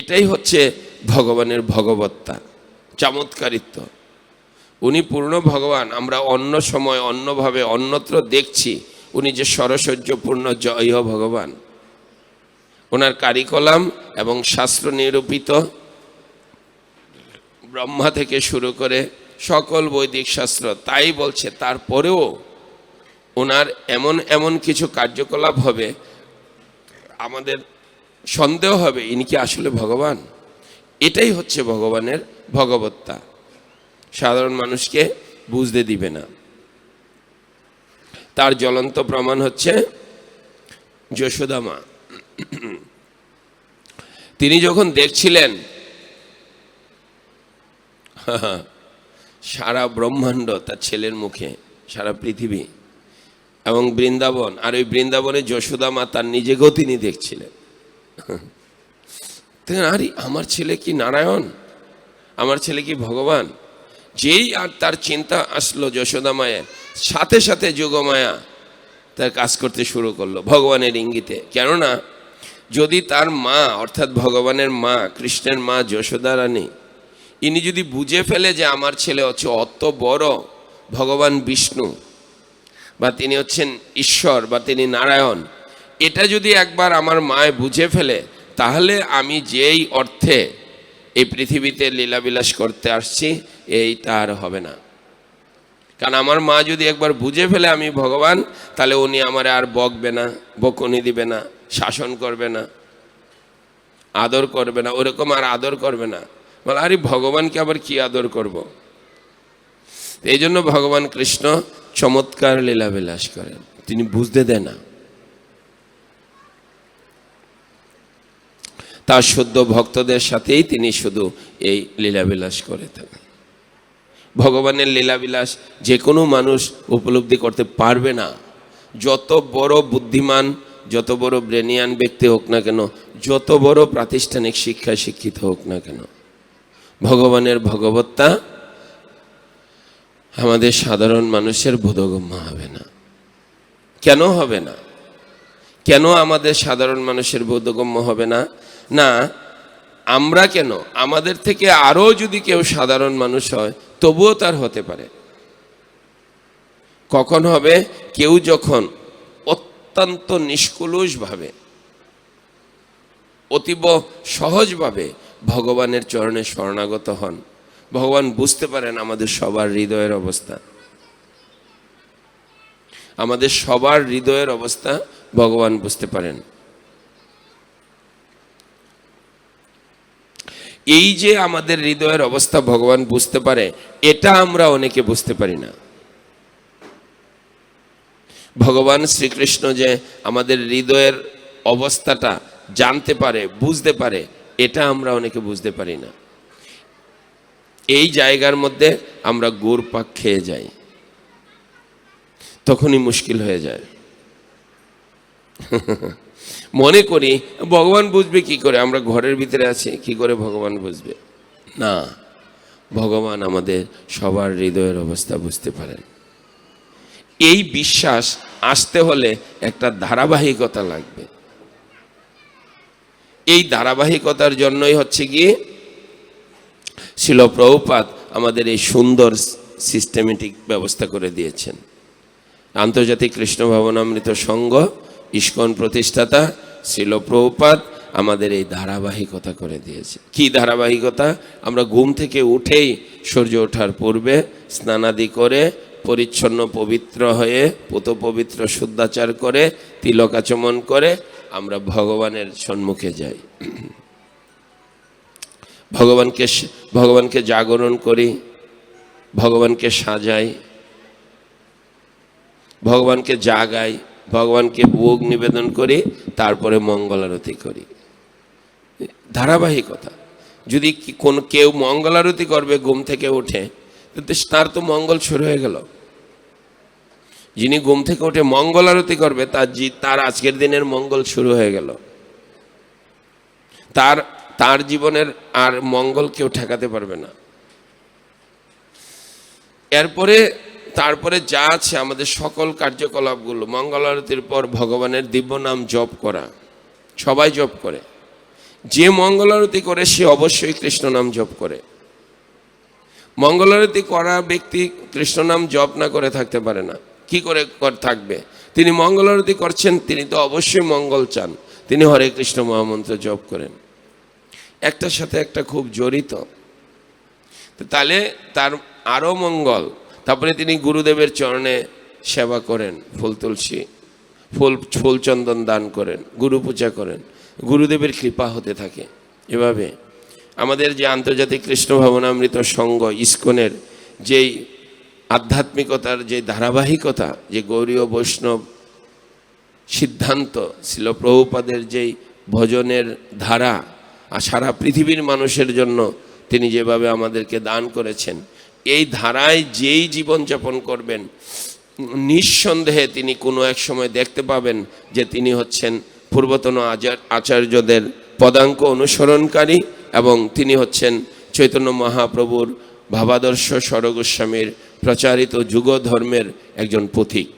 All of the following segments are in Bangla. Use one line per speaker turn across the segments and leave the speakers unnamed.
এটাই হচ্ছে ভগবানের ভগবত্তা চমৎকারিত্ব উনি পূর্ণ ভগবান আমরা অন্য সময় অন্যভাবে অন্যত্র দেখছি উনি যে সরসহ্যপূর্ণ জয় ভগবান ওনার কারিকলাম এবং শাস্ত্র নিরূপিত ব্রহ্মা থেকে শুরু করে সকল বৈদিক শাস্ত্র তাই বলছে তারপরেও ওনার এমন এমন কিছু কার্যকলাপ হবে আমাদের সন্দেহ হবে ইনি কি আসলে ভগবান এটাই হচ্ছে ভগবানের ভগবত্তা সাধারণ মানুষকে বুঝতে দিবে না তার জ্বলন্ত প্রমাণ হচ্ছে যশোদা মা তিনি যখন দেখছিলেন সারা ব্রহ্মাণ্ড তার ছেলের মুখে সারা পৃথিবী এবং বৃন্দাবন আর ওই বৃন্দাবনে যশোদা মা তার নিজেকেও তিনি দেখছিলেন আরে আমার ছেলে কি নারায়ণ আমার ছেলে কি ভগবান যেই আর তার চিন্তা আসলো যশোদা মায়ের সাথে সাথে যোগমায়া তার কাজ করতে শুরু করলো ভগবানের ইঙ্গিতে কেননা যদি তার মা অর্থাৎ ভগবানের মা কৃষ্ণের মা যশোদা রানী ইনি যদি বুঝে ফেলে যে আমার ছেলে হচ্ছে অত বড় ভগবান বিষ্ণু বা তিনি হচ্ছেন ঈশ্বর বা তিনি নারায়ণ এটা যদি একবার আমার মায় বুঝে ফেলে তাহলে আমি যেই অর্থে এই পৃথিবীতে লীলাবিলাস করতে আসছি এইটা আর হবে না কারণ আমার মা যদি একবার বুঝে ফেলে আমি ভগবান তাহলে উনি আমার আর বকবে না বকুনি দিবে না শাসন করবে না আদর করবে না ওরকম আর আদর করবে না বলে আরে ভগবানকে আবার কি আদর করব। এই জন্য ভগবান কৃষ্ণ চমৎকার লীলাবিলাস করেন তিনি বুঝতে দেয় না তার শুদ্ধ ভক্তদের সাথেই তিনি শুধু এই লীলাবিলাস করে থাকেন ভগবানের লীলাবিলাস যে কোনো মানুষ উপলব্ধি করতে পারবে না যত বড় বুদ্ধিমান যত বড় ব্রেনিয়ান ব্যক্তি হোক না কেন যত বড় প্রাতিষ্ঠানিক শিক্ষায় শিক্ষিত হোক না কেন ভগবানের ভগবত্তা আমাদের সাধারণ মানুষের বোধগম্য হবে না কেন হবে না কেন আমাদের সাধারণ মানুষের বোধগম্য হবে না না আমরা কেন আমাদের থেকে আরও যদি কেউ সাধারণ মানুষ হয় তবুও তার হতে পারে কখন হবে কেউ যখন অত্যন্ত নিষ্কুলুষভাবে অতীব সহজভাবে ভগবানের চরণে শরণাগত হন ভগবান বুঝতে পারেন আমাদের সবার হৃদয়ের অবস্থা আমাদের সবার হৃদয়ের অবস্থা ভগবান বুঝতে পারেন এই যে আমাদের হৃদয়ের অবস্থা ভগবান বুঝতে পারে এটা আমরা অনেকে বুঝতে পারি না ভগবান শ্রীকৃষ্ণ যে আমাদের হৃদয়ের অবস্থাটা জানতে পারে বুঝতে পারে এটা আমরা অনেকে বুঝতে পারি না এই জায়গার মধ্যে আমরা গোর পাক খেয়ে যাই তখনই মুশকিল হয়ে যায় মনে করি ভগবান বুঝবে কি করে আমরা ঘরের ভিতরে আছি কি করে ভগবান বুঝবে না ভগবান আমাদের সবার হৃদয়ের অবস্থা বুঝতে পারেন এই বিশ্বাস আসতে হলে একটা ধারাবাহিকতা লাগবে এই ধারাবাহিকতার জন্যই হচ্ছে কি শিলপ্রভুপাত আমাদের এই সুন্দর সিস্টেমেটিক ব্যবস্থা করে দিয়েছেন আন্তর্জাতিক কৃষ্ণ ভাবনামৃত সংঘ ইস্কন প্রতিষ্ঠাতা শিল প্রভুপাত আমাদের এই ধারাবাহিকতা করে দিয়েছে কি ধারাবাহিকতা আমরা ঘুম থেকে উঠেই সূর্য ওঠার পূর্বে স্নানাদি করে পরিচ্ছন্ন পবিত্র হয়ে পুত পবিত্র শুদ্ধাচার করে তিলক আচমন করে আমরা ভগবানের সম্মুখে যাই ভগবানকে ভগবানকে জাগরণ করি ভগবানকে সাজাই ভগবানকে জাগাই ভগবানকে ভোগ নিবেদন করে তারপরে মঙ্গলারতি করি ধারাবাহিকতা যদি কোন কেউ মঙ্গলারতি করবে ঘুম থেকে ওঠে তার তো মঙ্গল শুরু হয়ে গেল যিনি ঘুম থেকে উঠে মঙ্গল আরতি করবে তার জি তার আজকের দিনের মঙ্গল শুরু হয়ে গেল তার তার জীবনের আর মঙ্গল কেউ ঠেকাতে পারবে না এরপরে তারপরে যা আছে আমাদের সকল কার্যকলাপগুলো মঙ্গল আরতির পর ভগবানের দিব্য নাম জপ করা সবাই জপ করে যে মঙ্গল আরতি করে সে অবশ্যই কৃষ্ণ নাম জপ করে মঙ্গল আরতি করা ব্যক্তি কৃষ্ণ নাম জপ না করে থাকতে পারে না কি করে থাকবে তিনি মঙ্গল আরতি করছেন তিনি তো অবশ্যই মঙ্গল চান তিনি হরে কৃষ্ণ মহামন্ত্র জপ করেন একটার সাথে একটা খুব জড়িত তাহলে তার আরও মঙ্গল তারপরে তিনি গুরুদেবের চরণে সেবা করেন ফুল তুলসী ফুল ফুল চন্দন দান করেন গুরু পূজা করেন গুরুদেবের কৃপা হতে থাকে এভাবে আমাদের যে আন্তর্জাতিক কৃষ্ণ ভবনামৃত সঙ্গ ইস্কনের যেই আধ্যাত্মিকতার যে ধারাবাহিকতা যে গৌরীয় বৈষ্ণব সিদ্ধান্ত ছিল প্রভুপাদের যেই ভজনের ধারা আর সারা পৃথিবীর মানুষের জন্য তিনি যেভাবে আমাদেরকে দান করেছেন এই ধারায় যেই জীবনযাপন করবেন নিঃসন্দেহে তিনি কোনো এক সময় দেখতে পাবেন যে তিনি হচ্ছেন পূর্বতন আচার্যদের পদাঙ্ক অনুসরণকারী এবং তিনি হচ্ছেন চৈতন্য মহাপ্রভুর ভাবাদর্শ সরগোস্বামীর প্রচারিত যুগ ধর্মের একজন পথিক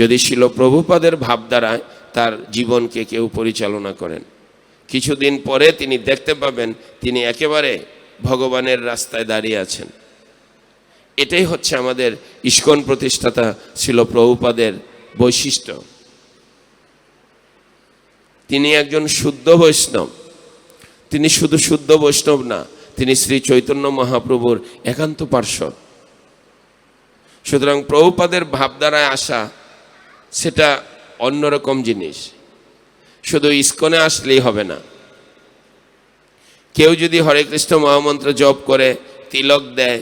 যদি শিল প্রভুপাদের ভাব দ্বারা তার জীবনকে কেউ পরিচালনা করেন কিছুদিন পরে তিনি দেখতে পাবেন তিনি একেবারে ভগবানের রাস্তায় দাঁড়িয়ে আছেন এটাই হচ্ছে আমাদের ইস্কন প্রতিষ্ঠাতা ছিল প্রভুপাদের বৈশিষ্ট্য তিনি একজন শুদ্ধ বৈষ্ণব তিনি শুধু শুদ্ধ বৈষ্ণব না তিনি শ্রী চৈতন্য মহাপ্রভুর একান্ত পার্শ্ব সুতরাং প্রভুপাদের ভাবধারায় আসা সেটা অন্যরকম জিনিস শুধু ইস্কনে আসলেই হবে না কেউ যদি হরে কৃষ্ণ মহামন্ত্র জপ করে তিলক দেয়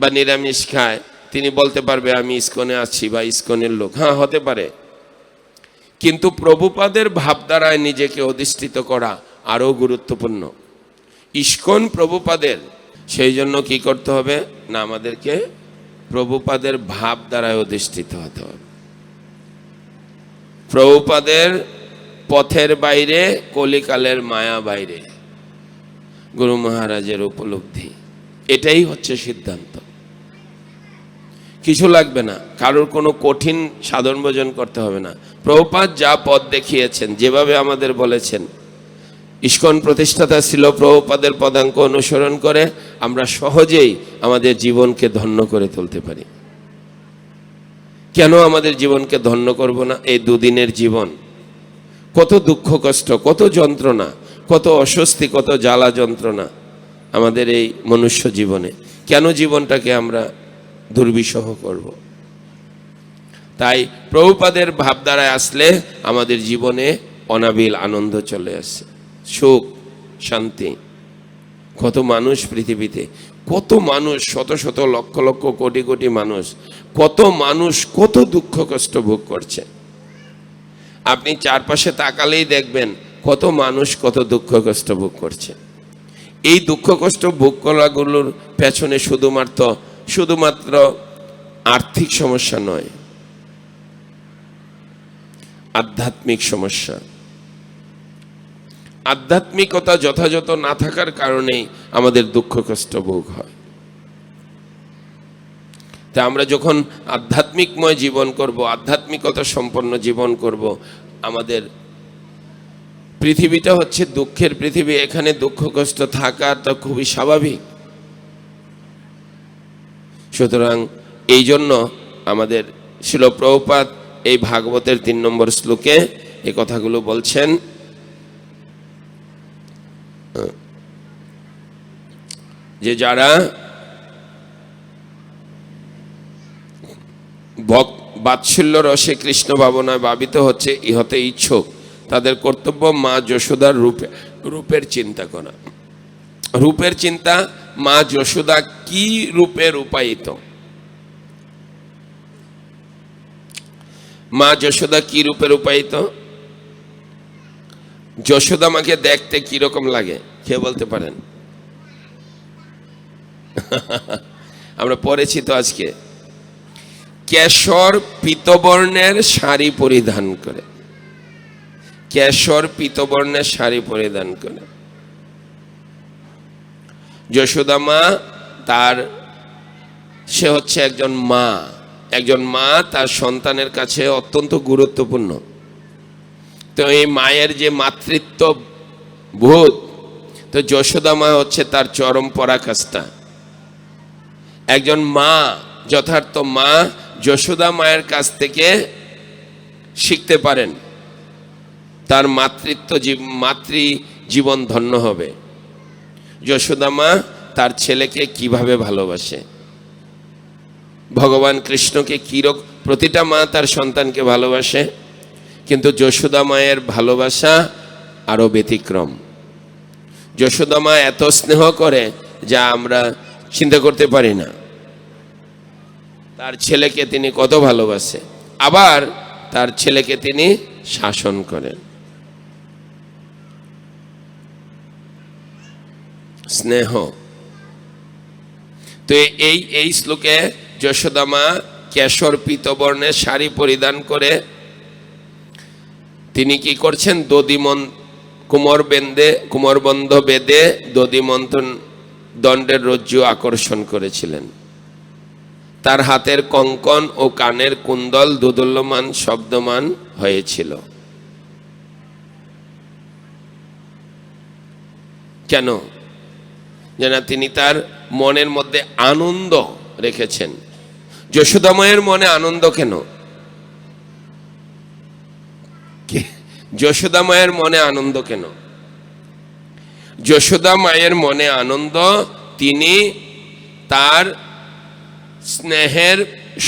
বা নিরামিষ খায় তিনি বলতে পারবে আমি ইস্কনে আছি বা ইস্কনের লোক হ্যাঁ হতে পারে কিন্তু প্রভুপাদের ভাবধারায় নিজেকে অধিষ্ঠিত করা আরও গুরুত্বপূর্ণ ইস্কন প্রভুপাদের সেই জন্য কি করতে হবে না আমাদেরকে প্রভুপাদের ভাব দ্বারায় অধিষ্ঠিত হতে হবে প্রভুপাদের পথের বাইরে কলিকালের মায়া বাইরে গুরু মহারাজের উপলব্ধি এটাই হচ্ছে সিদ্ধান্ত কিছু লাগবে না কারোর কোনো কঠিন সাধন ভোজন করতে হবে না প্রভুপাত যা পথ দেখিয়েছেন যেভাবে আমাদের বলেছেন ইস্কন প্রতিষ্ঠাতা ছিল প্রভুপাদের পদাঙ্ক অনুসরণ করে আমরা সহজেই আমাদের জীবনকে ধন্য করে তুলতে পারি কেন আমাদের জীবনকে ধন্য করব না এই দুদিনের জীবন কত দুঃখ কষ্ট কত যন্ত্রণা কত অস্বস্তি কত জ্বালা যন্ত্রণা আমাদের এই মনুষ্য জীবনে কেন জীবনটাকে আমরা দুর্বিষহ করব। তাই প্রভুপাদের ভাবধারায় আসলে আমাদের জীবনে অনাবিল আনন্দ চলে আসে সুখ শান্তি কত মানুষ পৃথিবীতে কত মানুষ শত শত লক্ষ লক্ষ কোটি কোটি মানুষ কত মানুষ কত দুঃখ কষ্ট ভোগ করছে আপনি চারপাশে তাকালেই দেখবেন কত মানুষ কত দুঃখ কষ্ট ভোগ করছে এই দুঃখ কষ্ট ভোগ করাগুলোর পেছনে শুধুমাত্র শুধুমাত্র আর্থিক সমস্যা নয় আধ্যাত্মিক সমস্যা আধ্যাত্মিকতা যথাযথ না থাকার কারণে আমাদের দুঃখ কষ্ট ভোগ হয় তা আমরা যখন আধ্যাত্মিকময় জীবন করব আধ্যাত্মিকতা সম্পন্ন জীবন করব আমাদের পৃথিবীটা হচ্ছে দুঃখের পৃথিবী এখানে দুঃখ কষ্ট থাকাটা খুবই স্বাভাবিক সুতরাং এই জন্য আমাদের শিলপ্রপাত এই ভাগবতের তিন নম্বর শ্লোকে এই কথাগুলো বলছেন যে যারা বাৎসল্য রসে কৃষ্ণ ভাবনায় ভাবিত হচ্ছে ইহতে ইচ্ছুক তাদের কর্তব্য মা যশোদার রূপে রূপের চিন্তা করা রূপের চিন্তা মা যশোদা কি রূপে রূপায়িত মা যশোদা কি রূপে রূপায়িত যশোদা মাকে দেখতে কিরকম লাগে কে বলতে পারেন আমরা পড়েছি তো আজকে কেশর পিতবর্ণের শাড়ি পরিধান করে কেশর পিতবর্ণের শাড়ি পরিধান করে যশোদা মা তার সে হচ্ছে একজন মা একজন মা তার সন্তানের কাছে অত্যন্ত গুরুত্বপূর্ণ তো এই মায়ের যে মাতৃত্ব বোধ তো যশোদা মা হচ্ছে তার চরম পরাকাষ্ঠা একজন মা যথার্থ মা যশোদা মায়ের কাছ থেকে শিখতে পারেন তার মাতৃত্ব মাতৃ জীবন ধন্য হবে যশোদা মা তার ছেলেকে কিভাবে ভালোবাসে ভগবান কৃষ্ণকে কিরক প্রতিটা মা তার সন্তানকে ভালোবাসে কিন্তু যশোদা মায়ের ভালোবাসা আরও ব্যতিক্রম যশোদা মা এত স্নেহ করে যা আমরা চিন্তা করতে পারি না তার ছেলেকে তিনি কত ভালোবাসে আবার তার ছেলেকে তিনি শাসন করেন স্নেহ তো এই এই শ্লোকে যশোদামা কেশর পিতবর্ণের শাড়ি পরিধান করে তিনি কি করছেন দদিমন কুমর বেন্দে কুমরবন্ধ বেদে দদিমন্থন দণ্ডের রজ্জু আকর্ষণ করেছিলেন তার হাতের কঙ্কন ও কানের কুন্দল দুদুল্যমান শব্দমান হয়েছিল কেন যেন তিনি তার মনের মধ্যে আনন্দ রেখেছেন যশোদাময়ের মনে আনন্দ কেন যশোদা মনে আনন্দ কেন যশোদা মায়ের মনে আনন্দ তিনি তার স্নেহের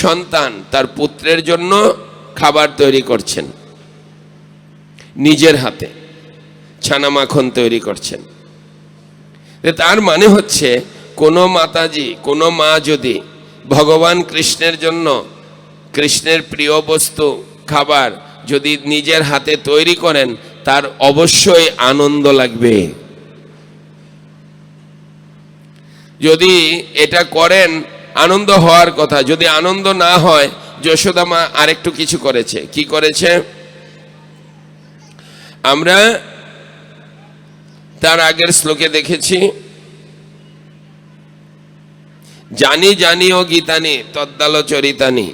সন্তান তার পুত্রের জন্য খাবার তৈরি করছেন নিজের হাতে ছানা মাখন তৈরি করছেন তার মানে হচ্ছে কোনো মাতাজি কোনো মা যদি ভগবান কৃষ্ণের জন্য কৃষ্ণের প্রিয় বস্তু খাবার যদি নিজের হাতে তৈরি করেন তার অবশ্যই আনন্দ লাগবে যদি এটা করেন আনন্দ হওয়ার কথা যদি আনন্দ না হয় যশোদা মা আরেকটু কিছু করেছে কি করেছে আমরা তার আগের শ্লোকে দেখেছি জানি জানি ও গীতানি তদ্দাল চরিতানি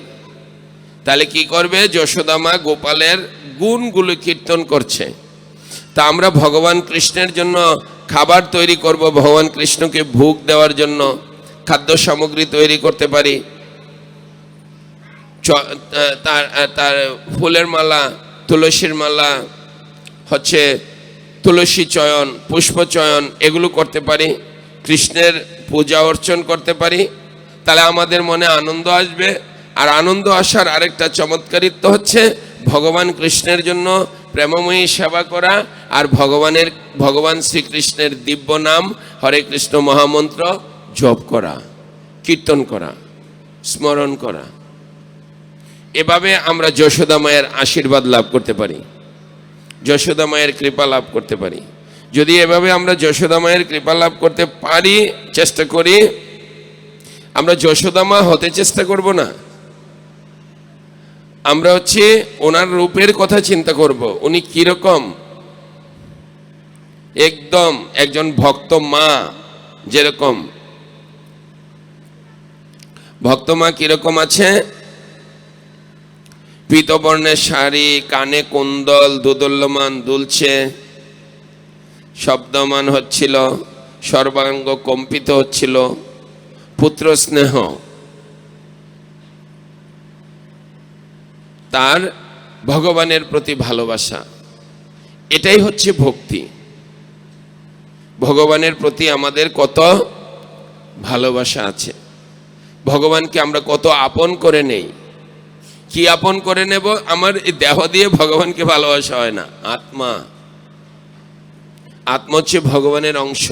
তাহলে কি করবে যশোদামা গোপালের গুণগুলো কীর্তন করছে তা আমরা ভগবান কৃষ্ণের জন্য খাবার তৈরি করব ভগবান কৃষ্ণকে ভোগ দেওয়ার জন্য খাদ্য সামগ্রী তৈরি করতে পারি তার ফুলের মালা তুলসীর মালা হচ্ছে তুলসী চয়ন পুষ্প চয়ন এগুলো করতে পারি কৃষ্ণের পূজা অর্চন করতে পারি তাহলে আমাদের মনে আনন্দ আসবে আর আনন্দ আসার আরেকটা চমৎকারিত্ব হচ্ছে ভগবান কৃষ্ণের জন্য প্রেমময়ী সেবা করা আর ভগবানের ভগবান শ্রীকৃষ্ণের দিব্য নাম হরে কৃষ্ণ মহামন্ত্র জপ করা কীর্তন করা স্মরণ করা এভাবে আমরা যশোদা মায়ের আশীর্বাদ লাভ করতে পারি যশোদা মায়ের কৃপা লাভ করতে পারি যদি এভাবে আমরা যশোদা মায়ের কৃপা লাভ করতে পারি চেষ্টা করি আমরা যশোদা মা হতে চেষ্টা করব না আমরা হচ্ছে ওনার রূপের কথা চিন্তা করব উনি কিরকম একদম একজন ভক্ত মা যেরকম ভক্ত মা কিরকম আছে পিতবর্ণের শাড়ি কানে কুন্দল দুদুল্যমান দুলছে শব্দমান হচ্ছিল সর্বাঙ্গ কম্পিত হচ্ছিল পুত্র স্নেহ তার ভগবানের প্রতি ভালোবাসা এটাই হচ্ছে ভক্তি ভগবানের প্রতি আমাদের কত ভালোবাসা আছে ভগবানকে আমরা কত আপন করে নেই কি আপন করে নেব আমার এই দেহ দিয়ে ভগবানকে ভালোবাসা হয় না আত্মা আত্মা হচ্ছে ভগবানের অংশ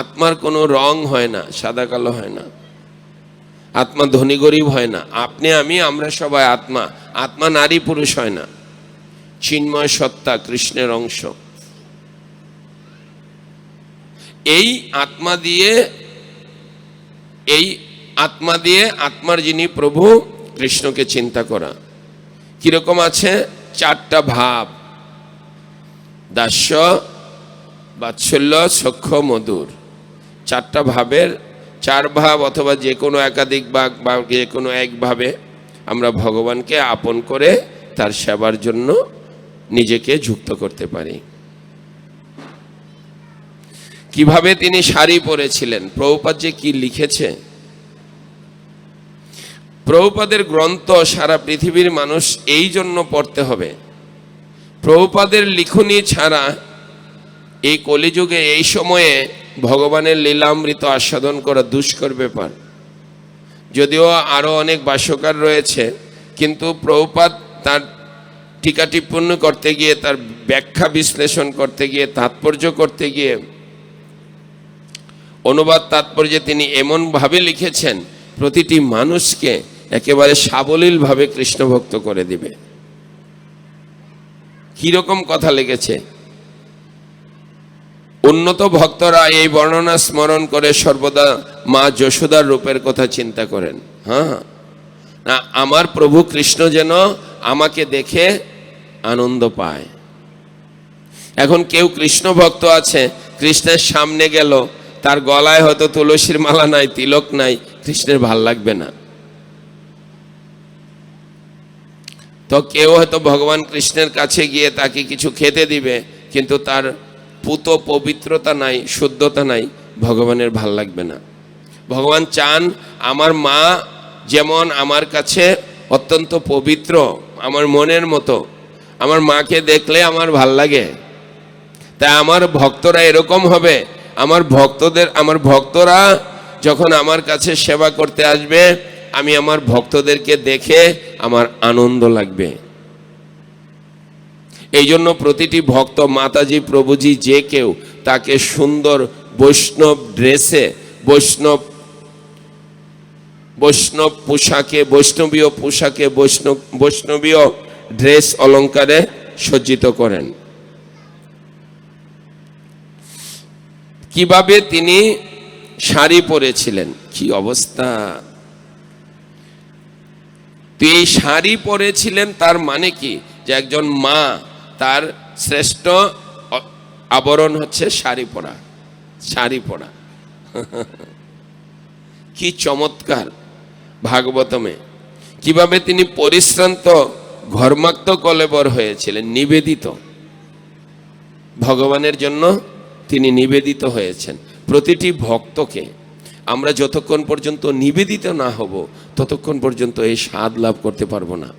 আত্মার কোনো রং হয় না সাদা কালো হয় না আত্মা ধনী গরিব হয় না আপনি আমি আমরা সবাই আত্মা আত্মা নারী পুরুষ হয় না চিন্ময় সত্তা কৃষ্ণের অংশ এই আত্মা দিয়ে এই আত্মা দিয়ে আত্মার যিনি প্রভু কৃষ্ণকে চিন্তা করা কীরকম আছে চারটা ভাব দাস্য বাৎসল্য সক্ষ মধুর চারটা ভাবের চার ভাব অথবা যে কোনো একাধিক ভাগ বা যে কোনো একভাবে আমরা ভগবানকে আপন করে তার সেবার জন্য নিজেকে যুক্ত করতে পারি কিভাবে তিনি শাড়ি পরেছিলেন প্রভুপাত যে কি লিখেছে প্রভুপাদের গ্রন্থ সারা পৃথিবীর মানুষ এই জন্য পড়তে হবে প্রভুপাদের লিখনি ছাড়া এই কলিযুগে এই সময়ে ভগবানের লীলামৃত আস্বাদন করা দুষ্কর ব্যাপার যদিও আরও অনেক বাস্যকার রয়েছে কিন্তু প্রভুপাত তার টিকাটিপূর্ণ করতে গিয়ে তার ব্যাখ্যা বিশ্লেষণ করতে গিয়ে তাৎপর্য করতে গিয়ে অনুবাদ তাৎপর্যে তিনি এমনভাবে লিখেছেন প্রতিটি মানুষকে একেবারে সাবলীলভাবে কৃষ্ণভক্ত করে দিবে কীরকম কথা লেগেছে উন্নত ভক্তরা এই বর্ণনা স্মরণ করে সর্বদা মা যশোদার রূপের কথা চিন্তা করেন হ্যাঁ না আমার প্রভু কৃষ্ণ যেন আমাকে দেখে আনন্দ পায় এখন কেউ কৃষ্ণ ভক্ত আছে কৃষ্ণের সামনে গেল তার গলায় হয়তো তুলসীর মালা নাই তিলক নাই কৃষ্ণের ভাল লাগবে না তো কেউ হয়তো ভগবান কৃষ্ণের কাছে গিয়ে তাকে কিছু খেতে দিবে কিন্তু তার পুত পবিত্রতা নাই শুদ্ধতা নাই ভগবানের ভাল লাগবে না ভগবান চান আমার মা যেমন আমার কাছে অত্যন্ত পবিত্র আমার মনের মতো আমার মাকে দেখলে আমার ভাল লাগে তাই আমার ভক্তরা এরকম হবে আমার ভক্তদের আমার ভক্তরা যখন আমার কাছে সেবা করতে আসবে আমি আমার ভক্তদেরকে দেখে আমার আনন্দ লাগবে এই জন্য প্রতিটি ভক্ত মাতাজি প্রভুজি যে কেউ তাকে সুন্দর বৈষ্ণব ড্রেসে বৈষ্ণব বৈষ্ণব পোশাকে বৈষ্ণবীয় পোশাকে বৈষ্ণব বৈষ্ণবীয় ড্রেস অলঙ্কারে সজ্জিত করেন কিভাবে তিনি শাড়ি পরেছিলেন কি অবস্থা তো এই শাড়ি পরেছিলেন তার মানে কি যে একজন মা তার শ্রেষ্ঠ আবরণ হচ্ছে শাড়ি পরা শাড়ি পরা কি চমৎকার ভাগবতমে কিভাবে তিনি পরিশ্রান্ত ঘর্মাক্ত কলেবর হয়েছিলেন নিবেদিত ভগবানের জন্য তিনি নিবেদিত হয়েছেন প্রতিটি ভক্তকে আমরা যতক্ষণ পর্যন্ত নিবেদিত না হব ততক্ষণ পর্যন্ত এই স্বাদ লাভ করতে পারবো না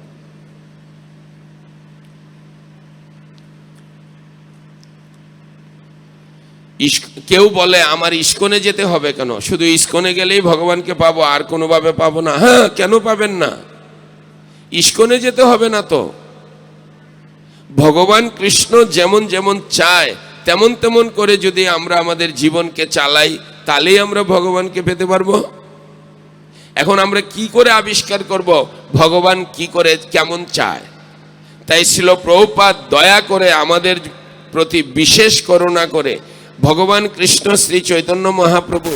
কেউ বলে আমার ইস্কনে যেতে হবে কেন শুধু ইস্কনে গেলেই ভগবানকে পাবো আর কোনোভাবে পাবো না হ্যাঁ কেন পাবেন না ইস্কনে যেতে হবে না তো ভগবান কৃষ্ণ যেমন যেমন চায় তেমন তেমন করে যদি আমরা আমাদের জীবনকে চালাই তাহলেই আমরা ভগবানকে পেতে পারবো এখন আমরা কি করে আবিষ্কার করব ভগবান কি করে কেমন চায় তাই ছিল প্রভুপাত দয়া করে আমাদের প্রতি বিশেষ করুণা করে ভগবান কৃষ্ণ শ্রী চৈতন্য মহাপ্রভু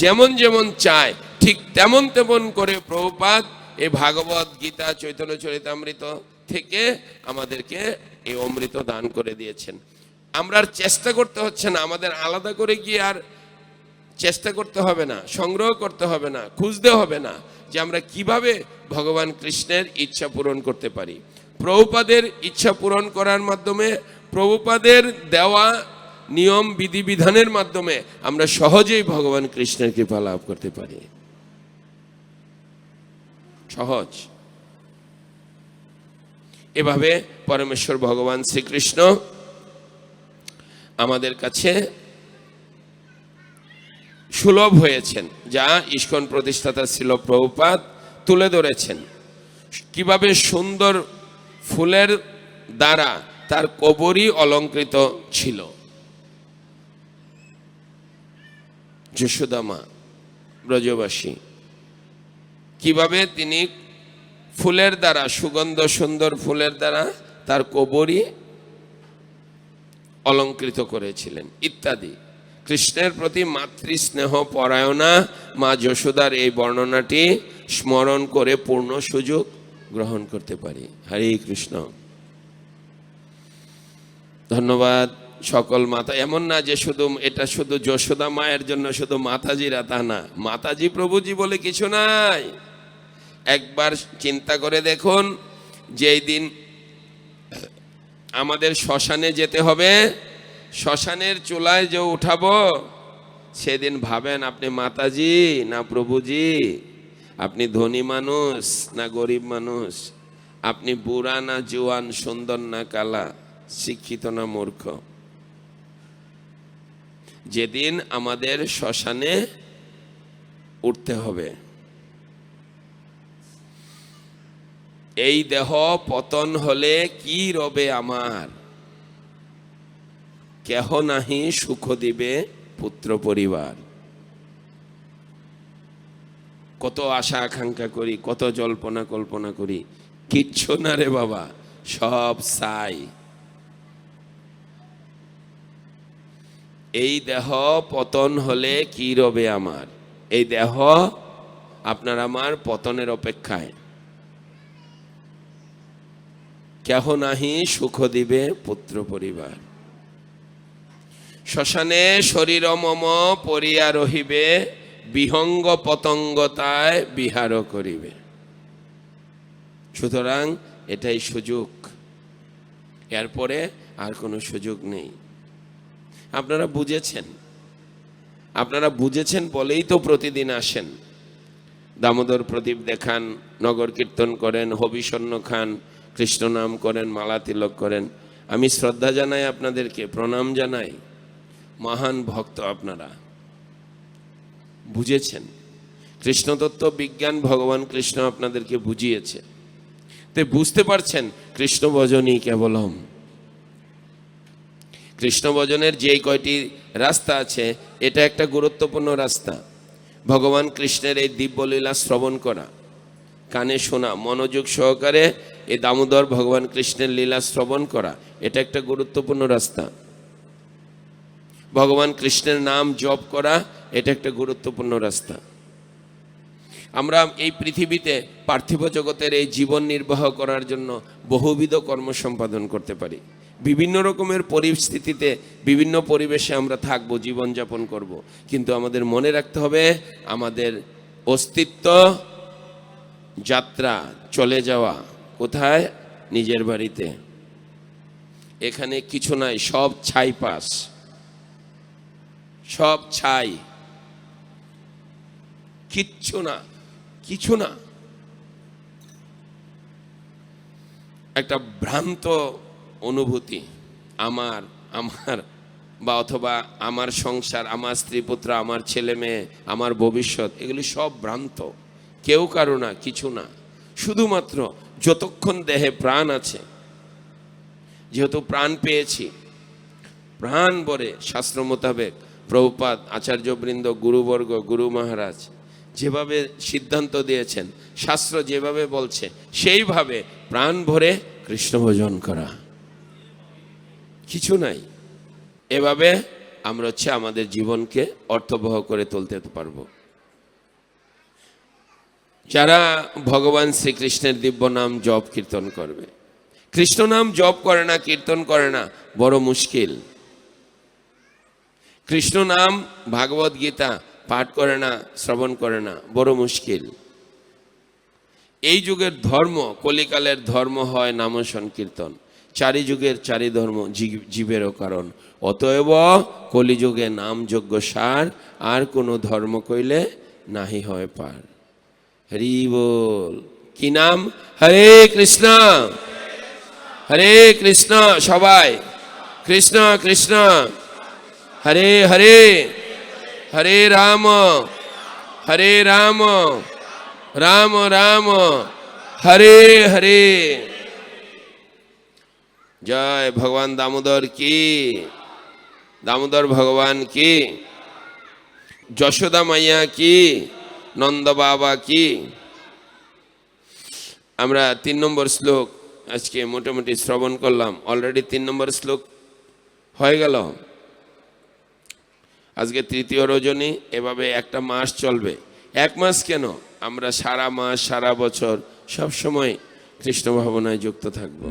যেমন যেমন চায় ঠিক তেমন তেমন করে প্রভুপাত এ ভাগবত গীতা চৈতন্য চরিতামৃত থেকে আমাদেরকে এই অমৃত দান করে দিয়েছেন আমরা আর চেষ্টা করতে হচ্ছে না আমাদের আলাদা করে গিয়ে আর চেষ্টা করতে হবে না সংগ্রহ করতে হবে না খুঁজতে হবে না যে আমরা কিভাবে ভগবান কৃষ্ণের ইচ্ছা পূরণ করতে পারি প্রভুপাদের ইচ্ছা পূরণ করার মাধ্যমে প্রভুপাদের দেওয়া নিয়ম বিধিবিধানের মাধ্যমে আমরা সহজেই ভগবান কৃষ্ণের কৃপা লাভ করতে পারি সহজ এভাবে পরমেশ্বর ভগবান শ্রীকৃষ্ণ আমাদের কাছে সুলভ হয়েছেন যা ইস্কন প্রতিষ্ঠাতা ছিল প্রভুপাত তুলে ধরেছেন কিভাবে সুন্দর ফুলের দ্বারা তার কবরই অলঙ্কৃত ছিল যশোদামা ব্রজবাসী কিভাবে তিনি ফুলের দ্বারা সুগন্ধ সুন্দর ফুলের দ্বারা তার কবরই অলঙ্কৃত করেছিলেন ইত্যাদি কৃষ্ণের প্রতি মাতৃস্নেহ পরায়ণা মা যশোদার এই বর্ণনাটি স্মরণ করে পূর্ণ সুযোগ গ্রহণ করতে পারি হরে কৃষ্ণ ধন্যবাদ সকল মাতা এমন না যে শুধু এটা শুধু যশোদা মায়ের জন্য শুধু মাতাজিরা তা না মাতাজি প্রভুজি বলে কিছু নাই একবার চিন্তা করে দেখুন যেই দিন আমাদের শ্মশানে যেতে হবে শ্মশানের চুলায় যে উঠাবো সেদিন ভাবেন আপনি মাতাজি না প্রভুজি আপনি ধনী মানুষ না গরিব মানুষ আপনি বুড়া না জুয়ান সুন্দর না কালা শিক্ষিত না মূর্খ যেদিন আমাদের শ্মশানে উঠতে হবে এই দেহ পতন হলে কি রবে আমার কেহ নাহি সুখ দিবে পুত্র পরিবার কত আশা আকাঙ্ক্ষা করি কত জল্পনা কল্পনা করি কিচ্ছু না রে বাবা সব সাই এই দেহ পতন হলে কি রবে আমার এই দেহ আপনার আমার পতনের অপেক্ষায় কেহ নাহি সুখ দিবে পুত্র পরিবার শ্মশানে শরীর মম পরিয়া রহিবে বিহঙ্গ পতঙ্গতায় বিহার করিবে সুতরাং এটাই সুযোগ এরপরে আর কোনো সুযোগ নেই আপনারা বুঝেছেন আপনারা বুঝেছেন বলেই তো প্রতিদিন আসেন দামোদর প্রদীপ দেখান নগর কীর্তন করেন হবিষণ্ণ খান কৃষ্ণনাম করেন মালা তিলক করেন আমি শ্রদ্ধা জানাই আপনাদেরকে প্রণাম জানাই মহান ভক্ত আপনারা বুঝেছেন কৃষ্ণতত্ত্ব বিজ্ঞান ভগবান কৃষ্ণ আপনাদেরকে বুঝিয়েছে তে বুঝতে পারছেন কৃষ্ণ ভজনই কেবলম কৃষ্ণ ভজনের যেই কয়টি রাস্তা আছে এটা একটা গুরুত্বপূর্ণ রাস্তা ভগবান কৃষ্ণের এই দিব্যলীলা শ্রবণ করা কানে শোনা মনোযোগ সহকারে এই দামোদর ভগবান কৃষ্ণের লীলা শ্রবণ করা এটা একটা গুরুত্বপূর্ণ রাস্তা ভগবান কৃষ্ণের নাম জপ করা এটা একটা গুরুত্বপূর্ণ রাস্তা আমরা এই পৃথিবীতে পার্থিব জগতের এই জীবন নির্বাহ করার জন্য বহুবিধ কর্ম সম্পাদন করতে পারি বিভিন্ন রকমের পরিস্থিতিতে বিভিন্ন পরিবেশে আমরা থাকবো জীবনযাপন করব। কিন্তু আমাদের মনে রাখতে হবে আমাদের অস্তিত্ব যাত্রা চলে যাওয়া কোথায় নিজের বাড়িতে এখানে কিছু নাই সব ছাই পাশ সব ছাই কিচ্ছু না কিছু না একটা ভ্রান্ত অনুভূতি আমার আমার বা অথবা আমার সংসার আমার স্ত্রী পুত্র আমার ছেলে মেয়ে আমার ভবিষ্যৎ এগুলি সব ভ্রান্ত কেউ কারো না কিছু না শুধুমাত্র যতক্ষণ দেহে প্রাণ আছে যেহেতু প্রাণ পেয়েছি প্রাণ বরে শাস্ত্র মোতাবেক প্রভুপাত আচার্যবৃন্দ গুরুবর্গ গুরু মহারাজ যেভাবে সিদ্ধান্ত দিয়েছেন শাস্ত্র যেভাবে বলছে সেইভাবে প্রাণ ভরে কৃষ্ণ ভজন করা কিছু নাই এভাবে আমরা হচ্ছে আমাদের জীবনকে অর্থবহ করে তুলতে পারবো যারা ভগবান শ্রীকৃষ্ণের দিব্য নাম জপ কীর্তন করবে কৃষ্ণ নাম জপ করে না কীর্তন করে না বড় মুশকিল কৃষ্ণ নাম ভাগবত গীতা পাঠ করে না শ্রবণ করে না বড় মুশকিল এই যুগের ধর্ম কলিকালের ধর্ম হয় নাম সংকীর্তন চারি যুগের চারি ধর্ম জীবেরও কারণ অতএব কলিযুগে নাম যোগ্য সার আর কোনো ধর্ম কইলে নাহি হয় পার হরি বল কি নাম হরে কৃষ্ণ হরে কৃষ্ণ সবাই কৃষ্ণ কৃষ্ণ হরে হরে হরে রাম হরে রাম রাম রাম হরে হরে জয় ভগবান দামোদর কি দামোদর ভগবান কি যশোদা মাইয়া কি নন্দ বাবা কি আমরা তিন নম্বর শ্লোক আজকে মোটামুটি শ্রবণ করলাম অলরেডি তিন নম্বর শ্লোক হয়ে গেল আজকে তৃতীয় রজনী এভাবে একটা মাস চলবে এক মাস কেন আমরা সারা মাস সারা বছর সবসময় কৃষ্ণ ভাবনায় যুক্ত থাকবো